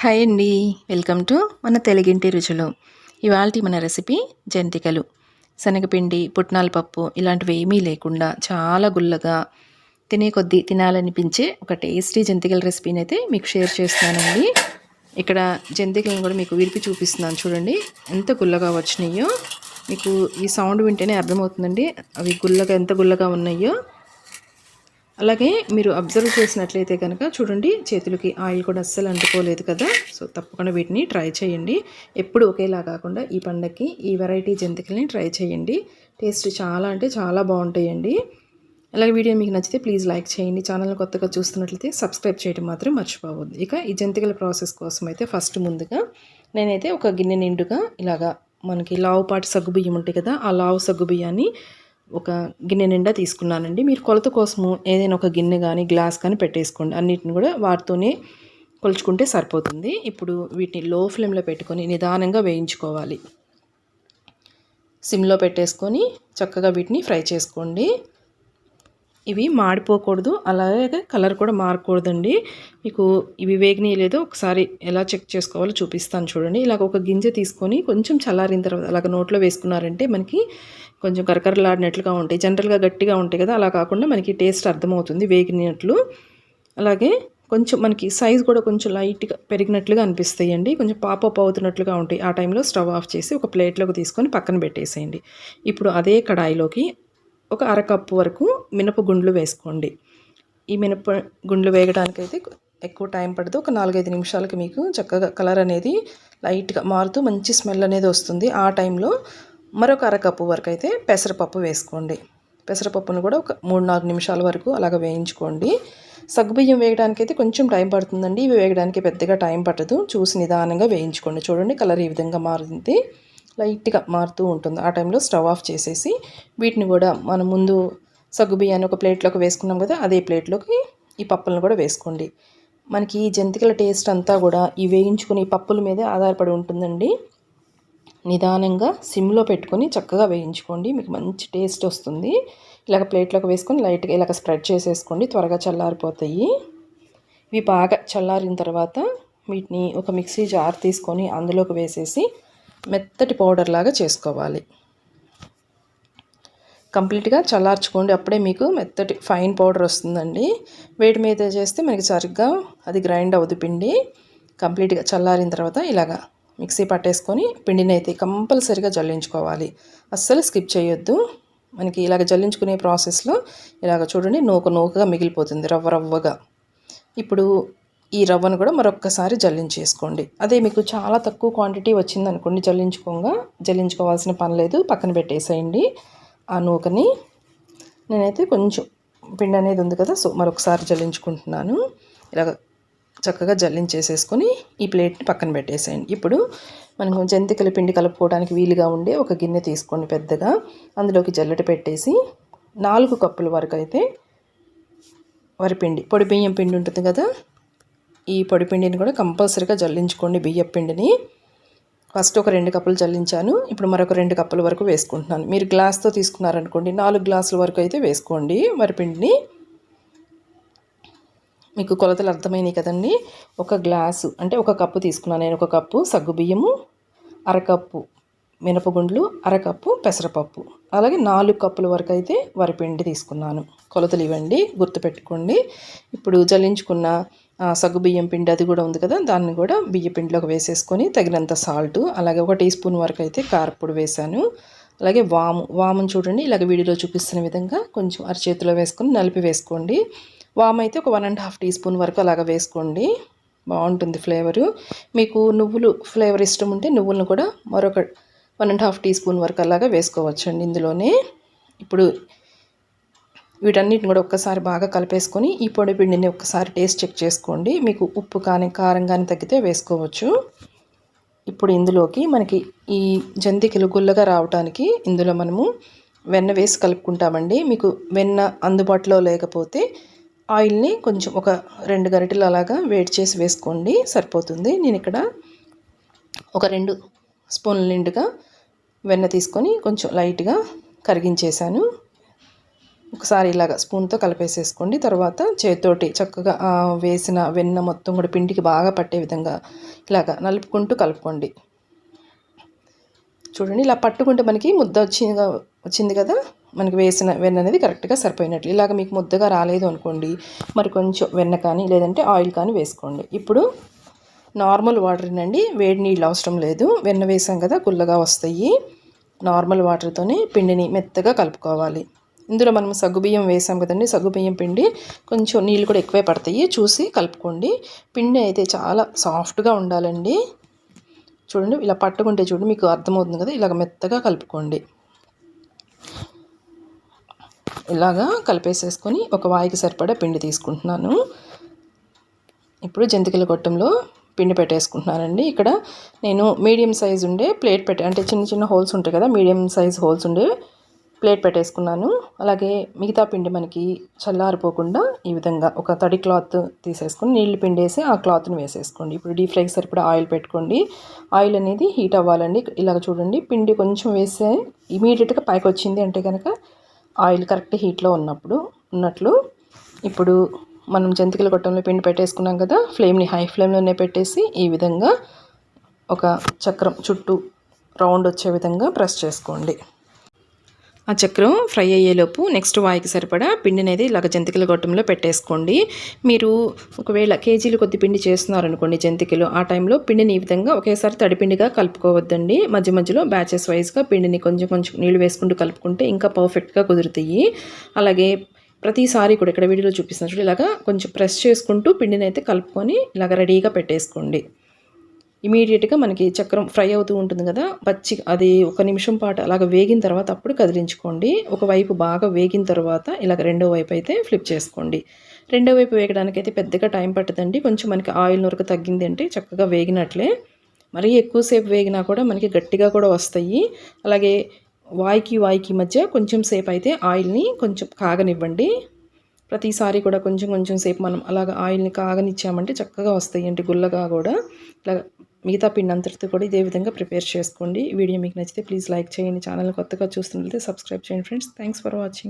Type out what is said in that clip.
Hi అండి. Welcome to మన తెలుగింటి రుచులు. ఇవాళ మన రెసిపీ జంతికలు. శనగపిండి పుట్నాల పప్పు ఇలాంటివి ఏమీ లేకుండా చాలా గుల్లగా తినే కొద్దీ తినాలనిపించే ఒక టేస్టీ జంతికల రెసిపీని అయితే మీకు షేర్ చేస్తానండి ఇక్కడ జంతికలను కూడా మీకు విరిపి చూపిస్తున్నాను చూడండి. ఎంత గుల్లగా వచ్చినాయో. మీకు ఈ సౌండ్ వింటేనే అర్థమవుతుందండి. అవి గుల్లగా ఎంత గుల్లగా ఉన్నాయో. అలాగే మీరు అబ్జర్వ్ చేసినట్లయితే కనుక చూడండి చేతులకి ఆయిల్ కూడా అస్సలు అంటుకోలేదు కదా. సో తప్పకుండా వీటిని ట్రై చేయండి. ఎప్పుడు ఒకేలా కాకుండా ఈ పండగకి ఈ వెరైటీ జంతికల్ని ట్రై చేయండి. టేస్ట్ చాలా అంటే చాలా బాగుంటాయండి. అలాగే వీడియో మీకు నచ్చితే ప్లీజ్ లైక్ చేయండి. ఛానల్ కొత్తగా చూస్తున్నట్లయితే సబ్స్క్రైబ్ చేయడం మాత్రం మర్చిపోవద్దు. ఇక ఈ జంతికల ప్రాసెస్ కోసం అయితే ఫస్ట్ ముందుగా నేనైతే ఒక గిన్నె నిండుగా ఇలాగా మనకి లావు పాటు సగ్గు బియ్యం ఉంటాయి కదా ఆ లావు సగ్గు బియ్యాన్ని ఒక గిన్నె నిండా తీసుకున్నానండి. మీరు కొలత కోసము ఏదైనా ఒక గిన్నె కానీ గ్లాస్ కానీ పెట్టేసుకోండి. అన్నిటిని కూడా వాటితోనే కొలుచుకుంటే సరిపోతుంది. ఇప్పుడు వీటిని లో ఫ్లేమ్లో పెట్టుకొని నిదానంగా వేయించుకోవాలి. సిమ్లో పెట్టేసుకొని చక్కగా వీటిని ఫ్రై చేసుకోండి. ఇవి మాడిపోకూడదు. అలాగే కలర్ కూడా మారకూడదండి. మీకు ఇవి వేగినాయి లేదో. ఒకసారి ఎలా చెక్ చేసుకోవాలో చూపిస్తాను చూడండి. ఇలాగ ఒక గింజ తీసుకొని కొంచెం చల్లారిన తర్వాత అలాగ నోట్లో వేసుకున్నారంటే మనకి కొంచెం కరకరలాడినట్లుగా ఉంటాయి. జనరల్గా గట్టిగా ఉంటాయి కదా. అలా కాకుండా మనకి టేస్ట్ అర్థమవుతుంది వేగినట్లు. అలాగే కొంచెం మనకి సైజ్ కూడా కొంచెం లైట్గా పెరిగినట్లుగా అనిపిస్తాయి అండి కొంచెం పాపప్ అవుతున్నట్లుగా ఉంటాయి. ఆ టైంలో స్టవ్ ఆఫ్ చేసి ఒక ప్లేట్లోకి తీసుకొని పక్కన పెట్టేసేయండి. ఇప్పుడు అదే కడాయిలోకి ఒక అరకప్పు వరకు మినపగుండ్లు వేసుకోండి. ఈ మినప గుండ్లు వేయడానికి అయితే ఎక్కువ టైం పడదు. ఒక నాలుగైదు నిమిషాలకి మీకు చక్కగా కలర్ అనేది లైట్గా మారుతూ మంచి స్మెల్ అనేది వస్తుంది. ఆ టైంలో మరొక అరకప్పు వరకు అయితే పెసరపప్పు వేసుకోండి. పెసరపప్పును కూడా ఒక మూడు నాలుగు నిమిషాల వరకు అలాగ వేయించుకోండి. సగ్గుబియ్యం వేయడానికి అయితే కొంచెం టైం పడుతుందండి. ఇవి వేయడానికి పెద్దగా టైం పట్టదు. చూసి నిదానంగా వేయించుకోండి. చూడండి కలర్ ఈ విధంగా మారుతుంది లైట్గా మారుతూ ఉంటుంది. ఆ టైంలో స్టవ్ ఆఫ్ చేసేసి వీటిని కూడా మనం ముందు సగ్గుబియ్యాన్ని ఒక ప్లేట్లోకి వేసుకున్నాం కదా అదే ప్లేట్లోకి ఈ పప్పులను కూడా వేసుకోండి. మనకి ఈ జంతికల టేస్ట్ అంతా కూడా ఈ వేయించుకుని పప్పుల మీదే ఆధారపడి ఉంటుందండి. నిదానంగా సిమ్లో పెట్టుకొని చక్కగా వేయించుకోండి. మీకు మంచి టేస్ట్ వస్తుంది. ఇలాగ ప్లేట్లోకి వేసుకొని లైట్గా ఇలాగ స్ప్రెడ్ చేసేసుకోండి. త్వరగా చల్లారిపోతాయి. ఇవి బాగా చల్లారిన తర్వాత వీటిని ఒక మిక్సీ జార్ తీసుకొని అందులోకి వేసేసి మెత్తటి పౌడర్ లాగా చేసుకోవాలి. కంప్లీట్గా చల్లార్చుకోండి. అప్పుడే మీకు మెత్తటి ఫైన్ పౌడర్ వస్తుందండి. వేడి మీద చేస్తే మనకి సరిగ్గా అది గ్రైండ్ అవుతుంది పిండి. కంప్లీట్గా చల్లారిన తర్వాత ఇలాగా మిక్సీ పట్టేసుకొని పిండిని అయితే కంపల్సరిగా జల్లించుకోవాలి. అస్సలు స్కిప్ చేయొద్దు. మనకి ఇలాగ జల్లించుకునే ప్రాసెస్లో ఇలాగ చూడండి నూక నూకగా మిగిలిపోతుంది రవ్వ రవ్వగా. ఇప్పుడు ఈ రవ్వను కూడా మరొక్కసారి జల్లించేసుకోండి. అదే మీకు చాలా తక్కువ క్వాంటిటీ వచ్చిందనుకోండి జల్లించుకోగా జల్లించుకోవాల్సిన పని లేదు. పక్కన పెట్టేసేయండి ఆ నూకని. నేనైతే కొంచెం పిండి అనేది ఉంది కదా సో మరొకసారి జల్లించుకుంటున్నాను. ఇలా చక్కగా జల్లించేసేసుకొని ఈ ప్లేట్ని పక్కన పెట్టేసేయండి. ఇప్పుడు మనకు జంతికల పిండి కలుపుకోవడానికి వీలుగా ఉండే ఒక గిన్నె తీసుకోండి పెద్దగా. అందులోకి జల్లెట పెట్టేసి నాలుగు కప్పుల వరకు అయితే వరిపిండి పొడి బియ్యం పిండి ఉంటుంది కదా ఈ పొడి పిండిని కూడా కంపల్సరీగా జల్లించుకోండి బియ్యం పిండిని. ఫస్ట్ ఒక రెండు కప్పులు జల్లించాను. ఇప్పుడు మరొక రెండు కప్పుల వరకు వేసుకుంటున్నాను. మీరు గ్లాస్తో తీసుకున్నారనుకోండి నాలుగు గ్లాసుల వరకు అయితే వేసుకోండి వరిపిండిని మీకు కొలతలు అర్థమైనాయి కదండి. ఒక గ్లాసు అంటే ఒక కప్పు తీసుకున్నాను నేను. ఒక కప్పు సగ్గుబియ్యము అరకప్పు మినపగుండ్లు అరకప్పు పెసరపప్పు. అలాగే నాలుగు కప్పుల వరకు అయితే వరిపిండి తీసుకున్నాను. కొలతలు ఇవ్వండి గుర్తుపెట్టుకోండి ఇప్పుడు జల్లించుకున్న సగ్గు బియ్యం పిండి అది కూడా ఉంది కదా దాన్ని కూడా బియ్య పిండిలోకి వేసేసుకొని తగినంత సాల్ట్ అలాగే ఒక టీ స్పూన్ వరకు అయితే కారపొడి వేశాను అలాగే వాము వామును చూడండి ఇలాగ వీడియోలో చూపిస్తున్న విధంగా కొంచెం అరచేతిలో వేసుకొని నలిపి వేసుకోండి. వామ్ అయితే ఒక one and half teaspoon వరకు అలాగ వేసుకోండి. బాగుంటుంది ఫ్లేవరు మీకు నువ్వులు ఫ్లేవర్ ఇష్టం ఉంటే నువ్వులను కూడా మరొక one and half teaspoon వరకు అలాగా వేసుకోవచ్చండి ఇందులోనే. ఇప్పుడు వీటన్నిటిని కూడా ఒక్కసారి బాగా కలిపేసుకొని ఈ పొడి పిండిని ఒక్కసారి టేస్ట్ చెక్ చేసుకోండి. మీకు ఉప్పు కానీ కారం కానీ తగ్గితే వేసుకోవచ్చు. ఇప్పుడు ఇందులోకి మనకి ఈ జంతికలు గుల్లగా రావడానికి ఇందులో మనము వెన్న వేసి కలుపుకుంటామండి. మీకు వెన్న అందుబాటులో లేకపోతే ఆయిల్ని కొంచెం ఒక రెండు గరిటెలు అలాగా వేడి చేసి వేసుకోండి. సరిపోతుంది. నేను ఇక్కడ ఒక రెండు స్పూన్ల నిండుగా వెన్న తీసుకొని కొంచెం లైట్గా కరిగించేశాను. ఒకసారి ఇలాగ స్పూన్తో కలిపేసేసుకోండి. తర్వాత చేతితోటి చక్కగా వేసిన వెన్న మొత్తం కూడా పిండికి బాగా పట్టే విధంగా ఇలాగ నలుపుకుంటూ కలుపుకోండి. చూడండి ఇలా పట్టుకుంటే మనకి ముద్ద వచ్చింది వచ్చింది కదా? మనకి వేసిన వెన్న అనేది కరెక్ట్గా సరిపోయినట్లు. ఇలాగ మీకు ముద్దగా రాలేదు అనుకోండి మరి కొంచెం వెన్న కానీ లేదంటే ఆయిల్ కానీ వేసుకోండి. ఇప్పుడు నార్మల్ వాటర్నండి వేడి నీళ్ళు అవసరం లేదు. వెన్న వేసాం కదా గుల్లగా వస్తాయి. నార్మల్ వాటర్తోనే పిండిని మెత్తగా కలుపుకోవాలి. ఇందులో మనం సగ్గుబియ్యం వేసాం కదండి సగ్గుబియ్యం పిండి. కొంచెం నీళ్ళు కూడా ఎక్కువే పడతాయి. చూసి కలుపుకోండి. పిండి అయితే చాలా సాఫ్ట్గా ఉండాలండి. చూడండి ఇలా పట్టుకుంటే చూడండి మీకు అర్థమవుతుంది కదా ఇలాగ మెత్తగా కలుపుకోండి. ఇలాగా కలిపేసేసుకొని ఒక వాయికి సరిపడా పిండి తీసుకుంటున్నాను. ఇప్పుడు జంతికల గొట్టంలో పిండి పెట్టేసుకుంటున్నానండి. ఇక్కడ నేను మీడియం సైజ్ ఉండే ప్లేట్ పెట్టే అంటే చిన్న చిన్న హోల్స్ ఉంటాయి కదా మీడియం సైజ్ హోల్స్ ఉండే ప్లేట్ పెట్టేసుకున్నాను. అలాగే మిగతా పిండి మనకి చల్లారిపోకుండా ఈ విధంగా ఒక తడి క్లాత్ తీసేసుకుని నీళ్ళు పిండేసి ఆ క్లాత్ని వేసేసుకోండి. ఇప్పుడు డీప్ ఫ్రైకి సరిపడా ఆయిల్ పెట్టుకోండి. ఆయిల్ అనేది హీట్ అవ్వాలండి. ఇలాగ చూడండి పిండి కొంచెం వేసే ఇమీడియట్గా పైకి వచ్చింది అంటే కనుక ఆయిల్ కరెక్ట్ హీట్లో ఉన్నప్పుడు ఉన్నట్లు ఇప్పుడు మనం జంతికల గొట్టంలో పిండి పెట్టేసుకున్నాం కదా ఫ్లేమ్ని హై ఫ్లేమ్లోనే పెట్టేసి ఈ విధంగా ఒక చక్రం చుట్టూ రౌండ్ వచ్చే విధంగా ప్రెస్ చేసుకోండి. ఆ చక్రం ఫ్రై అయ్యేలోపు నెక్స్ట్ వాయికి సరిపడా పిండి అనేది ఇలాగ జంతికల గొట్టంలో పెట్టేసుకోండి. మీరు ఒకవేళ కేజీలు కొద్ది పిండి చేస్తున్నారనుకోండి జంతికలు ఆ టైంలో పిండిని ఈ విధంగా ఒకేసారి తడిపిండిగా కలుపుకోవద్దండి. మధ్య మధ్యలో బ్యాచెస్ వైజ్గా పిండిని కొంచెం కొంచెం నీళ్ళు వేసుకుంటూ కలుపుకుంటే ఇంకా పర్ఫెక్ట్గా కుదురుతాయి. అలాగే ప్రతిసారి కూడా ఇక్కడ వీడియోలో చూపిస్తున్న చూడు ఇలాగా కొంచెం ప్రెస్ చేసుకుంటూ పిండిని అయితే కలుపుకొని ఇలాగ రెడీగా పెట్టేసుకోండి. ఇమీడియట్గా మనకి చక్రం ఫ్రై అవుతూ ఉంటుంది కదా పచ్చి అది ఒక నిమిషం పాటు అలాగ వేగిన తర్వాత అప్పుడు కదిలించుకోండి. ఒకవైపు బాగా వేగిన తర్వాత ఇలాగ రెండో వైపు అయితే ఫ్లిప్ చేసుకోండి. రెండో వైపు వేగడానికి అయితే పెద్దగా టైం పట్టదండి. కొంచెం మనకి ఆయిల్ నొరకు తగ్గింది అంటే చక్కగా వేగినట్లే. మరీ ఎక్కువసేపు వేగినా కూడా మనకి గట్టిగా కూడా వస్తాయి. అలాగే వాయికి వాయికి మధ్య కొంచెం సేపు అయితే ఆయిల్ని కొంచెం కాగనివ్వండి. ప్రతిసారి కూడా కొంచెం కొంచెం సేపు మనం అలాగ ఆయిల్ని కాగనిచ్చామంటే చక్కగా వస్తాయండి గుల్లగా కూడా. ఇలా మిగతా పిండి అంతటితో కూడా ఇదే విధంగా ప్రిపేర్ చేసుకోండి. వీడియో మీకు నచ్చితే ప్లీజ్ లైక్ చేయండి. ఛానల్ కొత్తగా చూస్తున్నట్లయితే సబ్స్క్రైబ్ చేయండి ఫ్రెండ్స్. Thanks for watching.